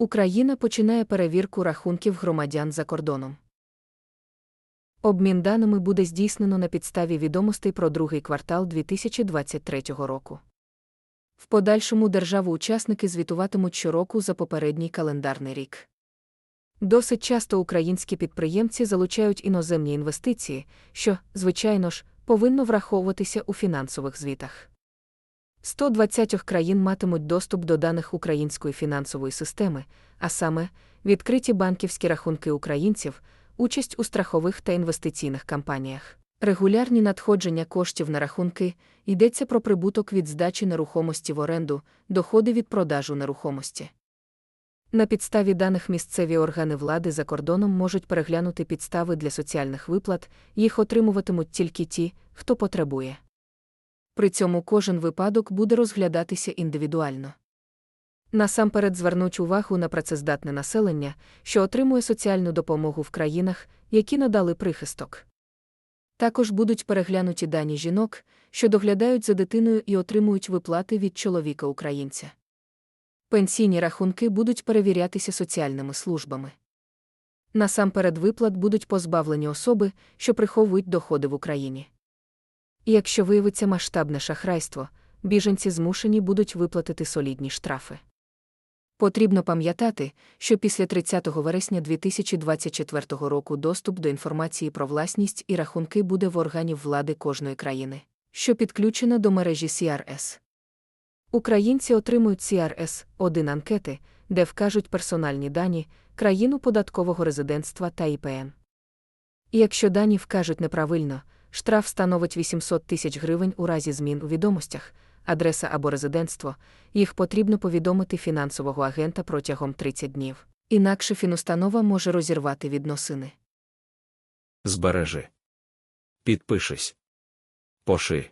Україна починає перевірку рахунків громадян за кордоном. Обмін даними буде здійснено на підставі відомостей про другий квартал 2023 року. В подальшому держави-учасники звітуватимуть щороку за попередній календарний рік. Досить часто українські підприємці залучають іноземні інвестиції, що, звичайно ж, повинно враховуватися у фінансових звітах. 120 країн матимуть доступ до даних української фінансової системи, а саме відкриті банківські рахунки українців, участь у страхових та інвестиційних кампаніях. Регулярні надходження коштів на рахунки йдеться про прибуток від здачі нерухомості в оренду, доходи від продажу нерухомості. На підставі даних місцеві органи влади за кордоном можуть переглянути підстави для соціальних виплат, їх отримуватимуть тільки ті, хто потребує. При цьому кожен випадок буде розглядатися індивідуально. Насамперед звернуть увагу на працездатне населення, що отримує соціальну допомогу в країнах, які надали прихисток. Також будуть переглянуті дані жінок, що доглядають за дитиною і отримують виплати від чоловіка українця. Пенсійні рахунки будуть перевірятися соціальними службами. Насамперед виплат будуть позбавлені особи, що приховують доходи в Україні. І якщо виявиться масштабне шахрайство, біженці змушені будуть виплатити солідні штрафи. Потрібно пам'ятати, що після 30 вересня 2024 року доступ до інформації про власність і рахунки буде в органів влади кожної країни, що підключена до мережі CRS. Українці отримують CRS 1 анкети, де вкажуть персональні дані, країну податкового резидентства та ІПН. І якщо дані вкажуть неправильно, штраф становить 800 тисяч гривень у разі змін у відомостях, адреса або резидентство, їх потрібно повідомити фінансового агента протягом 30 днів. Інакше фінустанова може розірвати відносини. Збережи. Підпишись. Поши.